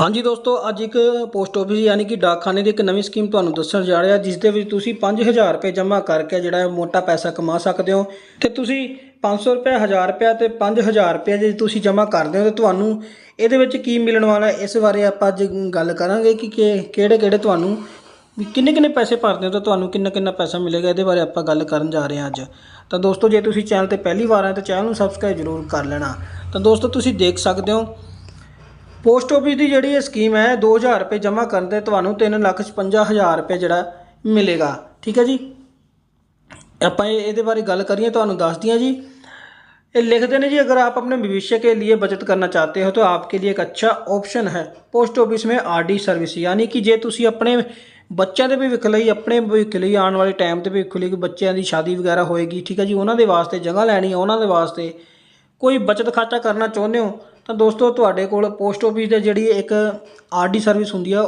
ਹਾਂਜੀ ਦੋਸਤੋ, ਅੱਜ ਇੱਕ ਪੋਸਟ ਆਫਿਸ ਯਾਨੀ ਕਿ ਡਾਕਖਾਨੇ ਦੀ ਇੱਕ ਨਵੀਂ ਸਕੀਮ ਤੁਹਾਨੂੰ ਦੱਸਣ ਜਾ ਰਿਹਾ, ਜਿਸ ਦੇ ਵਿੱਚ ਤੁਸੀਂ 5000 ਰੁਪਏ ਜਮ੍ਹਾਂ ਕਰਕੇ ਜਿਹੜਾ ਹੈ ਮੋਟਾ ਪੈਸਾ ਕਮਾ ਸਕਦੇ ਹੋ ਤੇ ਤੁਸੀਂ 500 ਰੁਪਏ 1000 ਰੁਪਏ ਤੇ 5000 ਰੁਪਏ ਜੇ ਤੁਸੀਂ ਜਮ੍ਹਾਂ ਕਰਦੇ ਹੋ ਤੇ ਤੁਹਾਨੂੰ ਇਹਦੇ ਵਿੱਚ ਕੀ ਮਿਲਣ ਵਾਲਾ ਇਸ ਬਾਰੇ ਆਪਾਂ ਅੱਜ ਗੱਲ ਕਰਾਂਗੇ ਕਿ ਕਿਹੜੇ ਕਿਹੜੇ ਤੁਹਾਨੂੰ ਕਿੰਨੇ ਕਿੰਨੇ ਪੈਸੇ ਭਰਦੇ ਹੋ ਤਾਂ ਤੁਹਾਨੂੰ ਕਿੰਨਾ ਕਿੰਨਾ ਪੈਸਾ ਮਿਲੇਗਾ, ਇਹਦੇ ਬਾਰੇ ਆਪਾਂ ਗੱਲ ਕਰਨ ਜਾ ਰਹੇ ਹਾਂ ਅੱਜ। ਤਾਂ ਦੋਸਤੋ, ਜੇ ਤੁਸੀਂ ਚੈਨਲ ਤੇ ਪਹਿਲੀ ਵਾਰ ਆਏ ਤਾਂ ਚੈਨਲ ਨੂੰ ਸਬਸਕ੍ਰਾਈਬ ਜ਼ਰੂਰ ਕਰ ਲੈਣਾ। ਤਾਂ ਦੋਸਤੋ, ਤੁਸੀਂ ਦੇਖ ਸਕਦੇ ਹੋ ਪੋਸਟ ਆਫਿਸ ਦੀ ਜਿਹੜੀ ਇਹ ਸਕੀਮ ਹੈ 2000 ਰੁਪਏ ਜਮ੍ਹਾਂ ਕਰਨ ਤੇ ਤੁਹਾਨੂੰ 355000 ਰੁਪਏ ਜਿਹੜਾ ਮਿਲੇਗਾ ਠੀਕ ਹੈ ਜੀ ਆਪਾਂ ਇਹ- ਇਹਦੇ ਬਾਰੇ ਗੱਲ ਕਰੀਏ ਤੁਹਾਨੂੰ ਦੱਸ ਦਿਆਂ जी ये लिखते हैं जी अगर आप अपने भविष्य के लिए बचत करना चाहते हो तो आपके लिए एक अच्छा ऑप्शन है पोस्ट ऑफिस में आरडी सर्विस यानी ਕਿ ਜੇ ਤੁਸੀਂ ਆਪਣੇ ਬੱਚਿਆਂ ਦੇ ਭਵਿੱਖ ਲਈ ਆਪਣੇ ਭਵਿੱਖ ਲਈ ਆਉਣ ਵਾਲੇ ਟਾਈਮ ਤੇ ਭਵਿੱਖ ਲਈ ਕਿ ਬੱਚਿਆਂ ਦੀ ਸ਼ਾਦੀ ਵਗੈਰਾ ਹੋਏਗੀ ਠੀਕ ਹੈ ਜੀ ਉਹਨਾਂ ਦੇ ਵਾਸਤੇ ਜਗ੍ਹਾ ਲੈਣੀ ਹੈ ਉਹਨਾਂ ਦੇ ਵਾਸਤੇ ਕੋਈ ਬਚਤ ਖਾਤਾ ਕਰਨਾ ਚਾਹੁੰਦੇ ਹੋ ਤਾਂ ਦੋਸਤੋ ਤੁਹਾਡੇ ਕੋਲ ਪੋਸਟ ਆਫਿਸ ਦੇ ਜਿਹੜੀ ਇੱਕ ਆਰਡੀ ਸਰਵਿਸ ਹੁੰਦੀ ਆ,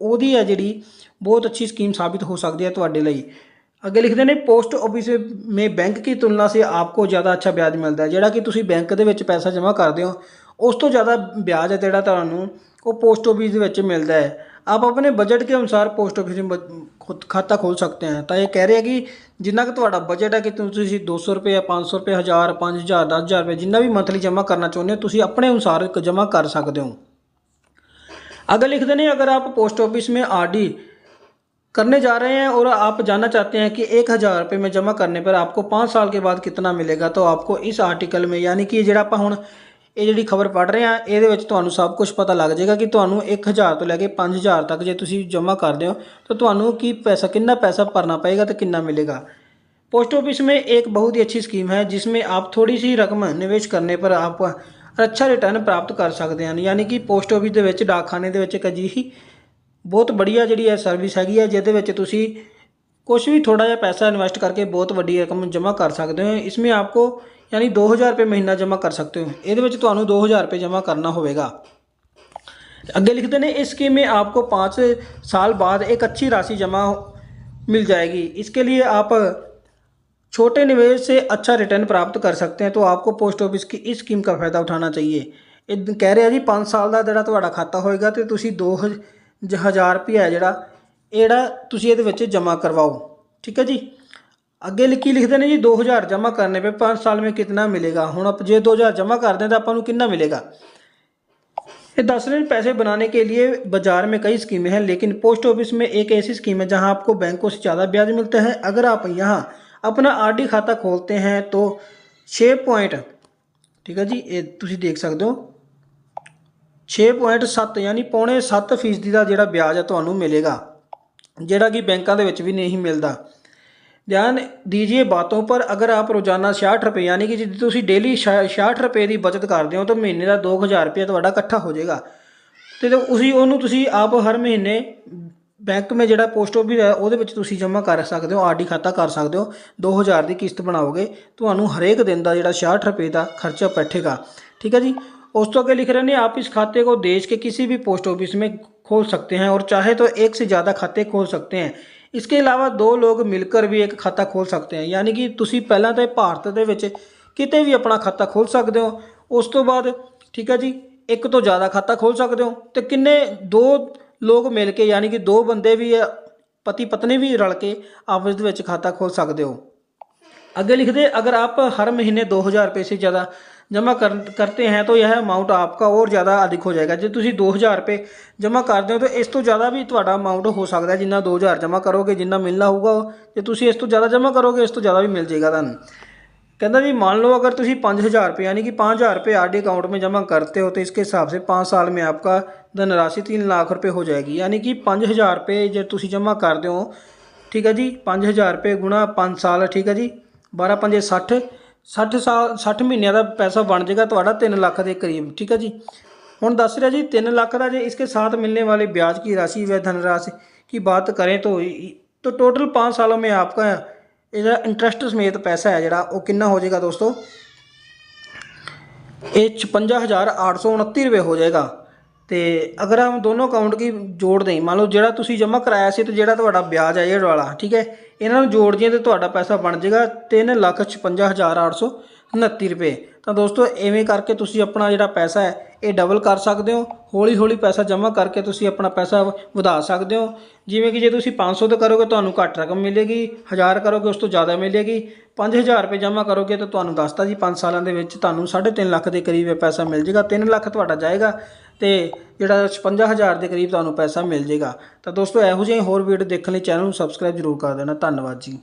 ਉਹਦੀ ਆ ਜਿਹੜੀ ਬਹੁਤ ਅੱਛੀ ਸਕੀਮ ਸਾਬਿਤ ਹੋ ਸਕਦੀ ਹੈ ਤੁਹਾਡੇ ਲਈ। ਅੱਗੇ ਲਿਖਦੇ ਨੇ ਪੋਸਟ ਆਫਿਸ ਮੇ ਬੈਂਕ ਕੀ ਤੁਲਨਾ ਸੇ ਆਪਕੋ ਜ਼ਿਆਦਾ ਅੱਛਾ ਵਿਆਜ ਮਿਲਦਾ ਹੈ? ਜਿਹੜਾ ਕਿ ਤੁਸੀਂ ਬੈਂਕ ਦੇ ਵਿੱਚ ਪੈਸਾ ਜਮ੍ਹਾਂ ਕਰਦੇ ਹੋ, ਉਸ ਤੋਂ ਜ਼ਿਆਦਾ ਵਿਆਜ ਹੈ ਜਿਹੜਾ ਤੁਹਾਨੂੰ ਉਹ ਪੋਸਟ ਆਫਿਸ ਦੇ ਵਿੱਚ ਮਿਲਦਾ ਹੈ। ਆਪ ਆਪਣੇ ਬਜਟ ਕੇ ਅਨੁਸਾਰ ਪੋਸਟ ਆਫਿਸ में खुद खाता खोल सकते हैं ਤਾਂ ਇਹ ਕਹਿ ਰਿਹਾ ਕਿ ਜਿੰਨਾ ਕਿ ਤੁਹਾਡਾ ਬਜਟ ਹੈ ਕਿ ਤੁਸੀਂ 200 ਰੁਪਏ 500 ਰੁਪਏ 1000 5000 10000 ਰੁਪਏ ਜਿੰਨਾ ਵੀ ਮੰਥਲੀ ਜਮ੍ਹਾਂ ਕਰਨਾ ਚਾਹੁੰਦੇ ਹੋ ਤੁਸੀਂ ਆਪਣੇ ਅਨੁਸਾਰ ਇੱਕ ਜਮ੍ਹਾਂ ਕਰ ਸਕਦੇ ਹੋ अगर लिखते नहीं अगर आप पोस्ट ऑफिस में आरडी करने जा रहे हैं और आप जानना चाहते हैं कि एक हज़ार रुपये में जमा करने पर आपको पाँच साल के बाद कितना मिलेगा तो आपको इस ਆਰਟੀਕਲ में यानी कि ਜਿਹੜਾ ਆਪਾਂ ਹੁਣ ਇਹ ਜਿਹੜੀ ਖਬਰ ਪੜ੍ਹ ਰਹੇ ਆ, ਇਹਦੇ ਵਿੱਚ ਤੁਹਾਨੂੰ ਸਭ ਕੁਝ ਪਤਾ ਲੱਗ ਜਾਏਗਾ ਕਿ ਤੁਹਾਨੂੰ 1000 ਤੋਂ ਲੈ ਕੇ 5000 ਤੱਕ ਜੇ ਤੁਸੀਂ ਜਮ੍ਹਾਂ ਕਰਦੇ ਹੋ, ਤਾਂ ਤੁਹਾਨੂੰ ਕੀ ਪੈਸਾ, ਕਿੰਨਾ ਪੈਸਾ ਭਰਨਾ ਪਏਗਾ ਤੇ ਕਿੰਨਾ ਮਿਲੇਗਾ। ਪੋਸਟ पोस्ट ऑफिस ਇੱਕ ਬਹੁਤ ਹੀ ਅੱਛੀ ਸਕੀਮ ਹੈ, ਜਿਸ जिसमें ਆਪ थोड़ी सी ਰਕਮ ਨਿਵੇਸ਼ ਕਰਨੇ ਪਰ ਆਪ ਅੱਛਾ ਰਿਟਰਨ ਪ੍ਰਾਪਤ ਕਰ ਸਕਦੇ ਹਨ। ਯਾਨੀ ਕਿ ਪੋਸਟ ਆਫਿਸ ਦੇ ਵਿੱਚ, ਡਾਕਖਾਨੇ ਦੇ ਵਿੱਚ ਇੱਕ ਅਜਿਹੀ ਬਹੁਤ ਵਧੀਆ ਜਿਹੜੀ ਹੈ ਸਰਵਿਸ ਹੈਗੀ ਹੈ, ਜਿਹਦੇ ਵਿੱਚ ਤੁਸੀਂ कुछ भी थोड़ा जहा पैसा इन्वेस्ट करके बहुत वही रकम जमा कर सकते हो। इसमें आपको यानी दो हज़ार रुपये महीना जमा कर सकते हो। ये तो दो हज़ार रुपये जमा करना होगा अगे लिखते हैं इस स्कीम में आपको पाँच साल बाद एक अच्छी राशि जमा मिल जाएगी। इसके लिए आप छोटे निवेश से अच्छा रिटर्न प्राप्त कर सकते हैं। तो आपको पोस्ट ऑफ़िस की इस स्कीम का फ़ायदा उठाना चाहिए। कह रहे हैं जी, पाँच साल का जरा खाता होएगा तो दो हज़ार रुपया जरा ਜਿਹੜਾ ਤੁਸੀਂ ਇਹਦੇ ਵਿੱਚ ਜਮ੍ਹਾਂ ਕਰਵਾਓ ਠੀਕ ਹੈ ਜੀ ਅੱਗੇ ਲਿਖੀ ਲਿਖਦੇ ਨੇ ਜੀ 2000 ਜਮ੍ਹਾਂ ਕਰਨੇ ਪੇ 5 ਸਾਲ में कितना मिलेगा ਹੁਣ ਆਪ ਜੇ 2000 ਜਮ੍ਹਾਂ ਕਰਦੇ ਹਾਂ ਤਾਂ ਆਪਾਂ ਨੂੰ ਕਿੰਨਾ ਮਿਲੇਗਾ ये दस रहे पैसे बनाने के लिए बाजार में कई स्कीमें हैं लेकिन पोस्ट ऑफिस में एक ऐसी स्कीम है जहां आपको बैंकों से ज़्यादा ब्याज मिलता है अगर आप यहाँ अपना आरडी खाता खोलते हैं तो छः पॉइंट ठीक है जी ये ਤੁਸੀਂ ਦੇਖ ਸਕਦੇ ਹੋ 6.7 ਯਾਨੀ ਪੌਣੇ 7 ਫੀਸਦੀ ਦਾ ਜਿਹੜਾ ਵਿਆਜ ਹੈ ਤੁਹਾਨੂੰ ਮਿਲੇਗਾ ਜਿਹੜਾ ਕਿ ਬੈਂਕਾਂ ਦੇ ਵਿੱਚ ਵੀ ਨਹੀਂ ਮਿਲਦਾ ध्यान दीजिए बातों पर अगर आप रोजाना 66 ਰੁਪਏ ਯਾਨੀ ਕਿ ਜੇ ਤੁਸੀਂ ਡੇਲੀ 66 ਰੁਪਏ ਦੀ ਬਚਤ ਕਰਦੇ ਹੋ ਤਾਂ ਮਹੀਨੇ ਦਾ 2000 ਰੁਪਏ ਤੁਹਾਡਾ ਇਕੱਠਾ ਹੋ ਜਾਏਗਾ ਤੇ ਤੇ ਉਸੇ ਉਹਨੂੰ ਤੁਸੀਂ ਆਪ ਹਰ ਮਹੀਨੇ ਬੈਂਕ ਮੇ ਜਿਹੜਾ ਪੋਸਟ ਆਫਿਸ ਹੈ ਉਹਦੇ ਵਿੱਚ ਤੁਸੀਂ ਜਮ੍ਹਾਂ ਕਰ ਸਕਦੇ ਹੋ ਆਰਡੀ ਖਾਤਾ ਕਰ ਸਕਦੇ ਹੋ 2000 ਦੀ ਕਿਸ਼ਤ ਬਣਾਓਗੇ ਤੁਹਾਨੂੰ ਹਰੇਕ ਦਿਨ ਦਾ ਜਿਹੜਾ 66 ਰੁਪਏ ਦਾ ਖਰਚਾ ਬੈਠੇਗਾ ਠੀਕ ਹੈ ਜੀ उस तो आगे लिख रहे हैं आप इस खाते को देश के किसी भी पोस्ट ऑफिस में खोल सकते हैं और चाहे तो एक से ज़्यादा खाते खोल सकते हैं। इसके ਇਲਾਵਾ ਦੋ ਲੋਕ ਮਿਲਕਰ ਵੀ ਇੱਕ ਖਾਤਾ ਖੋਲ ਸਕਦੇ ਹਨ ਯਾਨੀ ਕਿ ਤੁਸੀਂ ਪਹਿਲਾਂ ਤਾਂ ਭਾਰਤ ਦੇ ਵਿੱਚ ਕਿਤੇ ਵੀ ਆਪਣਾ ਖਾਤਾ ਖੋਲ ਸਕਦੇ ਹੋ ਉਸ ਤੋਂ ਬਾਅਦ ਠੀਕ ਹੈ ਜੀ ਇੱਕ ਤੋਂ ਜ਼ਿਆਦਾ ਖਾਤਾ ਖੋਲ ਸਕਦੇ ਹੋ ਤੇ ਕਿੰਨੇ ਦੋ ਲੋਕ ਮਿਲ ਕੇ ਯਾਨੀ ਕਿ ਦੋ ਬੰਦੇ ਵੀ ਪਤੀ ਪਤਨੀ ਵੀ ਰਲ ਕੇ ਆਪਸ ਦੇ ਵਿੱਚ ਖਾਤਾ ਖੋਲ ਸਕਦੇ ਹੋ ਅੱਗੇ ਲਿਖਦੇ ਅਗਰ ਆਪ ਹਰ ਮਹੀਨੇ 2000 ਰੁਪਏ ਸੇ ਜ਼ਿਆਦਾ जमा कर करते हैं तो यह अमाउंट आपका और ज़्यादा अधिक हो जाएगा ਜੇ ਤੁਸੀਂ 2000 ਰੁਪਏ ਜਮ੍ਹਾਂ ਕਰਦੇ ਹੋ ਤਾਂ ਇਸ ਤੋਂ ਜ਼ਿਆਦਾ ਵੀ ਤੁਹਾਡਾ ਅਮਾਉਂਟ ਹੋ ਸਕਦਾ ਹੈ ਜਿੰਨਾ 2000 ਜਮ੍ਹਾਂ ਕਰੋਗੇ ਜਿੰਨਾ ਮਿਲਣਾ ਹੋਊਗਾ ਜੇ ਤੁਸੀਂ ਇਸ ਤੋਂ ਜ਼ਿਆਦਾ ਜਮ੍ਹਾਂ ਕਰੋਗੇ ਇਸ ਤੋਂ ਜ਼ਿਆਦਾ ਵੀ ਮਿਲ ਜਾਏਗਾ ਤੁਹਾਨੂੰ कहता जी मान लो अगर तुम पाँच हज़ार रुपये यानी कि पाँच हज़ार रुपये आर डी अकाउंट में जमा करते हो तो इसके हिसाब से पाँच साल में आपका धनराशि तीन लाख रुपये हो जाएगी यानी कि पाँच हज़ार रुपये जो तुम जमा करते हो ठीक है जी पाँच हज़ार रुपये गुणा पाँच साल ठीक है जी ਬਾਰਾਂ ਪੰਜੇ 60 60 ਸਾਲ 60 ਮਹੀਨਿਆਂ ਦਾ ਪੈਸਾ ਬਣ ਜਾਏਗਾ ਤੁਹਾਡਾ 3 ਲੱਖ ਦੇ ਕਰੀਬ ਠੀਕ ਹੈ ਜੀ ਹੁਣ ਦੱਸ ਰਿਹਾ ਜੀ 3 ਲੱਖ ਦਾ ਜੇ इसके साथ मिलने वाले ब्याज की राशि व धनराशि की बात करें तो तो टोटल 5 सालों में आपका ਇਹ ਜਿਹੜਾ ਇੰਟਰਸਟ ਸਮੇਤ ਪੈਸਾ ਹੈ ਜਿਹੜਾ ਉਹ ਕਿੰਨਾ ਹੋ ਜਾਏਗਾ ਦੋਸਤੋ ਇਹ 55829 ਰੁਪਏ ਹੋ ਜਾਏਗਾ ਅਤੇ ਅਗਰ ਹਮ ਦੋਨੋਂ ਅਕਾਊਂਟ ਕੀ ਜੋੜ ਦੇਂ ਮੰਨ ਲਓ ਜਿਹੜਾ ਤੁਸੀਂ ਜਮ੍ਹਾਂ ਕਰਾਇਆ ਸੀ ਅਤੇ ਜਿਹੜਾ ਤੁਹਾਡਾ ਵਿਆਜ ਹੈ ਇਹ ਵਾਲਾ, ਠੀਕ ਹੈ, ਇਹਨਾਂ ਨੂੰ ਜੋੜ ਦਈਏ ਤਾਂ ਤੁਹਾਡਾ ਪੈਸਾ ਬਣ ਜਾਏਗਾ 355829 ਰੁਪਏ। ਤਾਂ ਦੋਸਤੋ, ਐਵੇਂ ਕਰਕੇ ਤੁਸੀਂ ਆਪਣਾ ਜਿਹੜਾ ਪੈਸਾ ਹੈ, ਇਹ ਡਬਲ ਕਰ ਸਕਦੇ ਹੋ। ਹੌਲੀ ਹੌਲੀ ਪੈਸਾ ਜਮ੍ਹਾਂ ਕਰਕੇ ਤੁਸੀਂ ਆਪਣਾ ਪੈਸਾ ਵਧਾ ਸਕਦੇ ਹੋ। ਜਿਵੇਂ ਕਿ ਜੇ ਤੁਸੀਂ 500 ਤੇ ਕਰੋਗੇ, ਤੁਹਾਨੂੰ ਘੱਟ ਰਕਮ ਮਿਲੇਗੀ। 1000 ਕਰੋਗੇ, ਉਸ ਤੋਂ ਜ਼ਿਆਦਾ ਮਿਲੇਗੀ। 5000 ਰੁਪਏ ਜਮ੍ਹਾਂ ਕਰੋਗੇ, ਤਾਂ ਤੁਹਾਨੂੰ ਦੱਸਤਾ ਜੀ 5 ਸਾਲਾਂ ਦੇ ਵਿੱਚ ਤੁਹਾਨੂੰ 3.5 ਲੱਖ ਦੇ ਕਰੀਬ ਪੈਸਾ ਮਿਲ ਜਾਏਗਾ 3 ਲੱਖ ਤੁਹਾਡਾ ਜਾਏਗਾ ਤੇ ਜਿਹੜਾ 55000 ਦੇ ਕਰੀਬ ਤੁਹਾਨੂੰ ਪੈਸਾ ਮਿਲ ਜਾਏਗਾ ਤਾਂ ਦੋਸਤੋ, ਇਹੋ ਜਿਹੇ ਹੋਰ ਵੀਡੀਓ ਦੇਖਣ ਲਈ ਚੈਨਲ ਨੂੰ ਸਬਸਕ੍ਰਾਈਬ ਜ਼ਰੂਰ ਕਰ ਦੇਣਾ। ਧੰਨਵਾਦ ਜੀ।